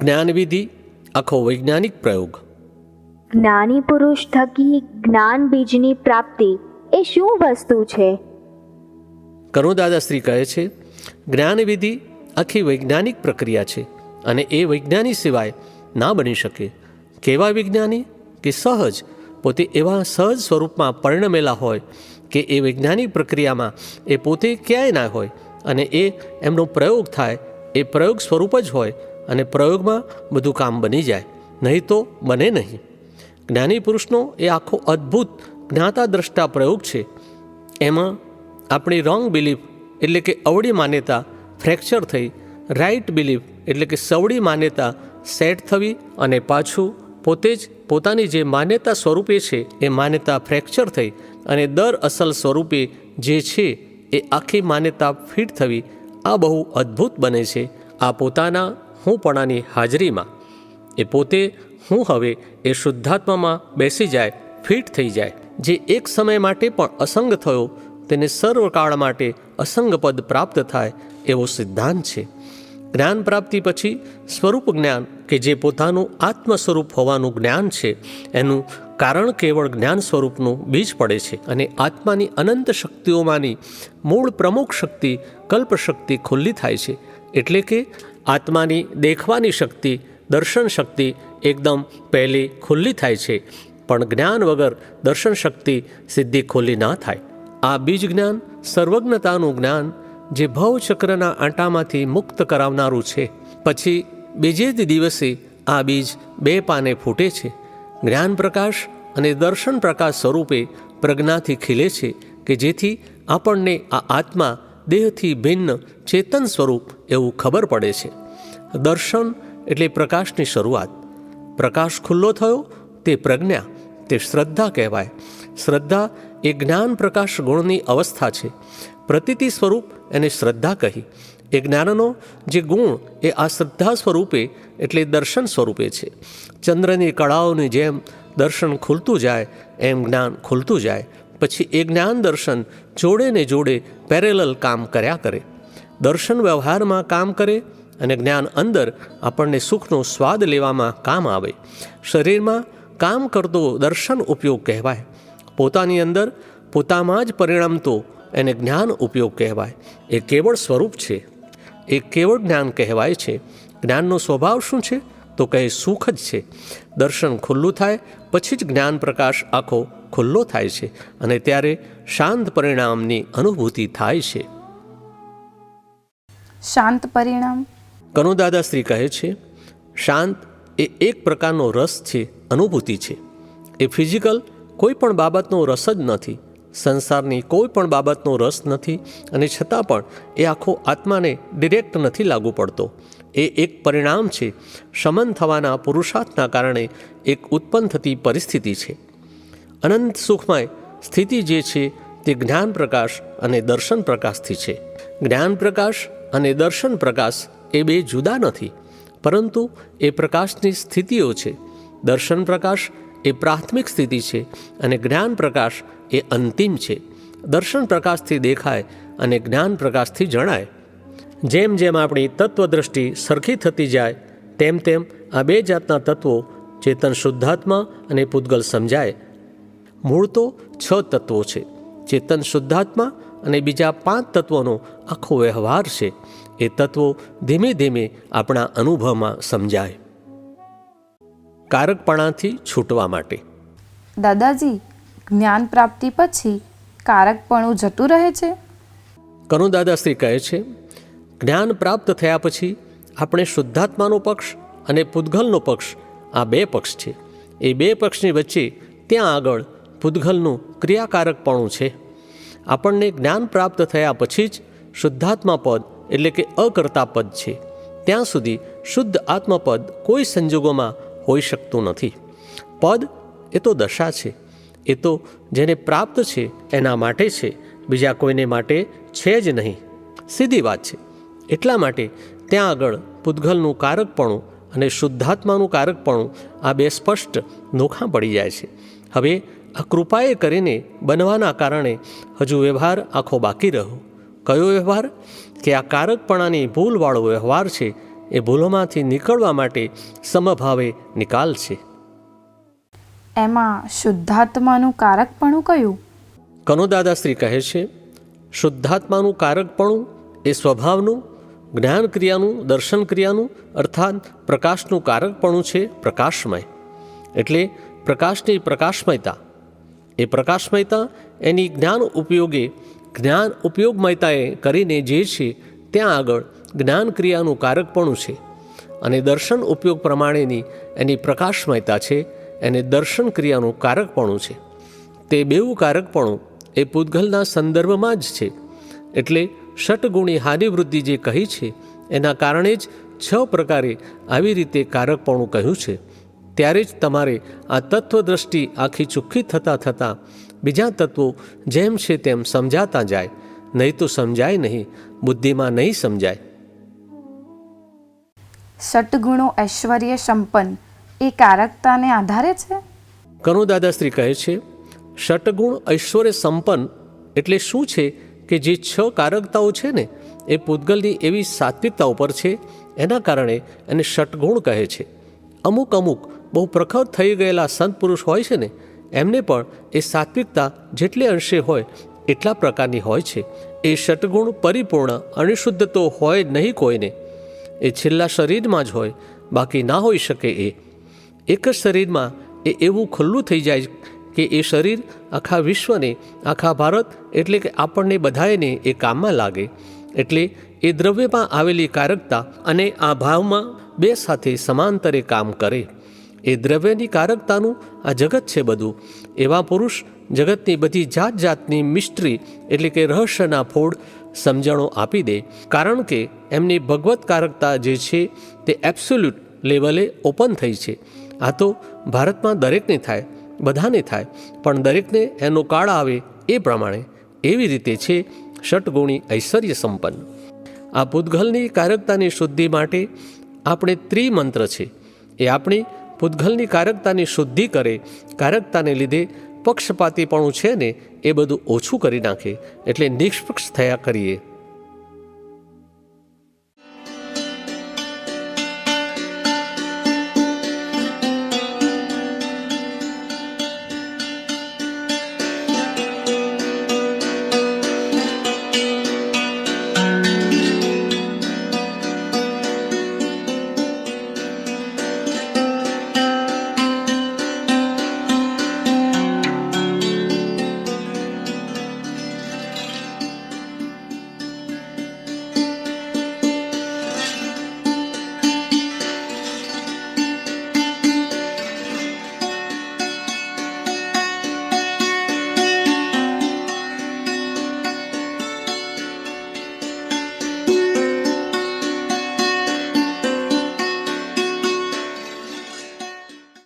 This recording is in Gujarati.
જ્ઞાનવિધિ આખો વૈજ્ઞાનિક પ્રયોગ. જ્ઞાની પુરુષ થકી જ્ઞાન બીજની પ્રાપ્તિ એ શું વસ્તુ છે? કરુણદાદાશ્રી કહે છે જ્ઞાનવિધિ આખી વૈજ્ઞાનિક પ્રક્રિયા છે અને એ વૈજ્ઞાનિક સિવાય ના બની શકે. કેવા વિજ્ઞાની? કે સહજ? પોતે એવા સહજ સ્વરૂપમાં પરિણમેલા હોય કે એ વૈજ્ઞાનિક પ્રક્રિયામાં એ પોતે ક્યાંય ના હોય અને એ એમનો પ્રયોગ થાય એ પ્રયોગ સ્વરૂપ જ હોય અને પ્રયોગમાં બધું કામ બની જાય. નહીં તો બને નહીં. જ્ઞાની પુરુષનો એ આખો અદ્ભુત જ્ઞાતા દ્રષ્ટા પ્રયોગ છે. એમાં આપણી રોંગ બિલીફ એટલે કે અવળી માન્યતા ફ્રેક્ચર થઈ રાઈટ બિલીફ એટલે કે સવળી માન્યતા સેટ થવી અને પાછું પોતે જ પોતાની જે માન્યતા સ્વરૂપે છે એ માન્યતા ફ્રેક્ચર થઈ અને દર અસલ સ્વરૂપે જે છે એ આખી માન્યતા ફિટ થવી આ બહુ અદ્ભુત બને છે. આ પોતાના હુંપણાની હાજરીમાં. એ પોતે હું હવે એ શુદ્ધાત્મામાં બેસી જાય, ફિટ થઈ જાય. જે એક સમય માટે પણ અસંગ થયો, તેને સર્વકાળ માટે અસંગ પદ પ્રાપ્ત થાય એવો સિદ્ધાંત છે. જ્ઞાન પ્રાપ્તિ પછી સ્વરૂપ જ્ઞાન કે જે પોતાનું આત્મ સ્વરૂપ હોવાનું જ્ઞાન છે, એનું કારણ કેવળ જ્ઞાન સ્વરૂપનું બીજ પડે છે અને આત્માની અનંત શક્તિઓમાંની મૂળ પ્રમુખ શક્તિ કલ્પશક્તિ ખુલ્લી થાય છે. એટલે કે આત્માની દેખવાની શક્તિ, દર્શન શક્તિ એકદમ પહેલી ખુલ્લી થાય છે. પણ જ્ઞાન વગર દર્શન શક્તિ સિદ્ધિ ખુલ્લી ના થાય. આ બીજ જ્ઞાન, સર્વજ્ઞતાનું જ્ઞાન, જે ભવચક્રના આંટામાંથી મુક્ત કરાવનારું છે. પછી બીજે જ દિવસે આ બીજ બે પાને ફૂટે છે. જ્ઞાન પ્રકાશ અને દર્શન પ્રકાશ સ્વરૂપે પ્રજ્ઞાથી ખીલે છે કે જેથી આપણને આ આત્મા દેહથી ભિન્ન ચેતન સ્વરૂપ એવું ખબર પડે છે. દર્શન એટલે પ્રકાશની શરૂઆત. પ્રકાશ ખુલ્લો થયો, તે પ્રજ્ઞા, તે શ્રદ્ધા કહેવાય. શ્રદ્ધા એ જ્ઞાન પ્રકાશ ગુણની અવસ્થા છે. પ્રતીતિ સ્વરૂપ એને શ્રદ્ધા કહી. એ જ્ઞાનનો જે ગુણ એ આ શ્રદ્ધા સ્વરૂપે એટલે દર્શન સ્વરૂપે છે. ચંદ્રની કળાઓની જેમ દર્શન ખુલતું જાય, એમ જ્ઞાન ખુલતું જાય. પછી એ જ્ઞાન દર્શન જોડે ને જોડે પેરેલલ કામ કર્યા કરે. દર્શન વ્યવહારમાં કામ કરે અને જ્ઞાન અંદર આપણને સુખનો સ્વાદ લેવામાં કામ આવે. શરીરમાં કામ કરતો દર્શન ઉપયોગ કહેવાય. પોતાની અંદર પોતામાં જ પરિણમતો એને જ્ઞાન ઉપયોગ કહેવાય. એ કેવળ સ્વરૂપ છે. એ કેવળ જ્ઞાન કહેવાય છે. જ્ઞાનનો સ્વભાવ શું છે? તો કહે સુખ જ છે. દર્શન ખુલ્લું થાય પછી જ જ્ઞાન પ્રકાશ આખો ખુલ્લો થાય છે અને ત્યારે શાંત પરિણામની અનુભૂતિ થાય છે. શાંત પરિણામ? કનુદાદાશ્રી કહે છે શાંત એ એક પ્રકારનો રસ છે અનુભૂતિ છે. એ ફિઝિકલ કોઈ પણ બાબતનો રસ જ નથી. સંસારની કોઈ પણ બાબતનો રસ નથી અને છતાં પણ એ આખો આત્માને ડિરેક્ટ નથી લાગુ પડતો. એ એક પરિણામ છે. શમન થવાના પુરુષાર્થના કારણે એક ઉત્પન્ન થતી પરિસ્થિતિ છે. અનંત સુખમય સ્થિતિ જે છે તે જ્ઞાન પ્રકાશ અને દર્શન પ્રકાશથી છે. જ્ઞાન પ્રકાશ અને દર્શન પ્રકાશ એ બે જુદા નથી, પરંતુ એ પ્રકાશની સ્થિતિઓ છે. દર્શન પ્રકાશ એ પ્રાથમિક સ્થિતિ છે અને જ્ઞાન પ્રકાશ એ અંતિમ છે. દર્શન પ્રકાશથી દેખાય અને જ્ઞાન પ્રકાશથી જણાય. જેમ જેમ આપણી તત્વદ્રષ્ટિ સરખી થતી જાય તેમ તેમ આ બે જાતના તત્વો ચેતન શુદ્ધાત્મા અને પૂતગલ સમજાય. મૂળ તો છ તત્વો છે. ચેતન શુદ્ધાત્મા અને બીજા પાંચ તત્વોનો આખો વ્યવહાર છે. એ તત્વો ધીમે ધીમે આપણા અનુભવમાં સમજાય. કારકપણાથી છૂટવા માટે. દાદાજી જ્ઞાન પ્રાપ્તિ પછી કારકપણું જતું રહે છે? કરુદાદાશ્રી કહે છે જ્ઞાન પ્રાપ્ત થયા પછી આપણે શુદ્ધાત્માનો પક્ષ અને પૂદગલનો પક્ષ, આ બે પક્ષ છે. એ બે પક્ષની વચ્ચે ત્યાં આગળ પૂદગલનું ક્રિયાકારકપણું છે. આપણને જ્ઞાન પ્રાપ્ત થયા પછી જ શુદ્ધાત્મા પદ એટલે કે અકર્તા પદ છે. ત્યાં સુધી શુદ્ધ આત્મપદ કોઈ સંજોગોમાં હોઈ શકતું નથી. પદ એ તો દશા છે. એ તો જેને પ્રાપ્ત છે એના માટે છે. બીજા કોઈને માટે છે જ નહીં. સીધી વાત છે. એટલા માટે ત્યાં આગળ પૂતગલનું કારકપણું અને શુદ્ધાત્માનું કારકપણું આ બે સ્પષ્ટ નોખા પડી જાય છે. હવે આ કૃપાએ કરીને બનવાના કારણે હજુ વ્યવહાર આખો બાકી રહ્યો. કયો વ્યવહાર? કે આ કારકપણાની ભૂલવાળો વ્યવહાર છે એ ભૂલોમાંથી નીકળવા માટે સમભાવે નિકાલ છે. એમાં શુદ્ધાત્માનું કારકપણું કયું? કનોદાદાશ્રી કહે છે શુદ્ધાત્માનું કારકપણું એ સ્વભાવનું જ્ઞાન ક્રિયાનું દર્શન ક્રિયાનું અર્થાત પ્રકાશનું કારકપણું છે પ્રકાશમય. એટલે પ્રકાશની પ્રકાશમયતા. એ પ્રકાશમયતા એની જ્ઞાન ઉપયોગે, જ્ઞાન ઉપયોગમયતાએ કરીને જે છે ત્યાં આગળ જ્ઞાન ક્રિયાનું કારકપણું છે. અને દર્શન ઉપયોગ પ્રમાણેની એની પ્રકાશમયતા છે, એને દર્શન ક્રિયાનું કારકપણું છે. તે બેવું કારકપણું એ પૂતગલના સંદર્ભમાં જ છે. એટલે ષટગુણી હાનિવૃદ્ધિ જે કહી છે એના કારણે જ છ પ્રકારે આવી રીતે કારકપણું કહ્યું છે. ત્યારે જ તમારે આ તત્વદ્રષ્ટિ આખી ચૂકી થતાં થતાં બીજા તત્વો જેમ છે તેમ સમજાતા જાય. નહીં તો સમજાય નહીં બુદ્ધિમાં નહીં સમજાય. ષટગુણો ઐશ્વર્ય સંપન્ન એ કારકતાને આધારે છે? કનુદાદાશ્રી કહે છે ષટગુણ ઐશ્વર્ય સંપન્ન એટલે શું છે? કે જે છ કારકતાઓ છે ને, એ પૂતગલની એવી સાત્વિકતા ઉપર છે, એના કારણે એને ષટગુણ કહે છે. અમુક અમુક બહુ પ્રખર થઈ ગયેલા સંત પુરુષ હોય છે ને, એમને પણ એ સાત્વિકતા જેટલે અંશે હોય, એટલા પ્રકારની હોય છે. એ ષટગુણ પરિપૂર્ણ, અણિશુદ્ધ તો હોય નહીં કોઈને. એ છેલ્લા શરીરમાં જ હોય, બાકી ના હોઈ શકે એ. એક જ શરીરમાં એ એવું ખુલ્લું થઈ જાય કે એ શરીર આખા વિશ્વને, આખા ભારત એટલે કે આપણને બધાએને એ કામમાં લાગે. એટલે એ દ્રવ્યમાં આવેલી કારકતા અને આ ભાવમાં બે સાથે સમાંતરે કામ કરે. એ દ્રવ્યની કારકતાનું આ જગત છે બધું. એવા પુરુષ જગતની બધી જાત જાતની મિસ્ટ્રી એટલે કે રહસ્યના ફોડ સમજણો આપી દે. કારણ કે એમની ભગવત કારકતા જે છે તે એબ્સોલ્યુટ લેવલે ઓપન થઈ છે. આ તો ભારતમાં દરેકને થાય. બધાને થાય. પણ દરેકને એનો કાળ આવે એ પ્રમાણે એવી રીતે છે ષટગુણી ઐશ્વર્ય સંપન્ન આ પૂતગલની કારકતાની શુદ્ધિ માટે આપણે ત્રિમંત્ર છે. એ આપણી પૂતગલની કારકતાની શુદ્ધિ કરે, કારકતાને લીધે પક્ષપાતીપણું છે ને એ બધું ઓછું કરી નાખે, એટલે નિષ્પક્ષ થયા કરીએ.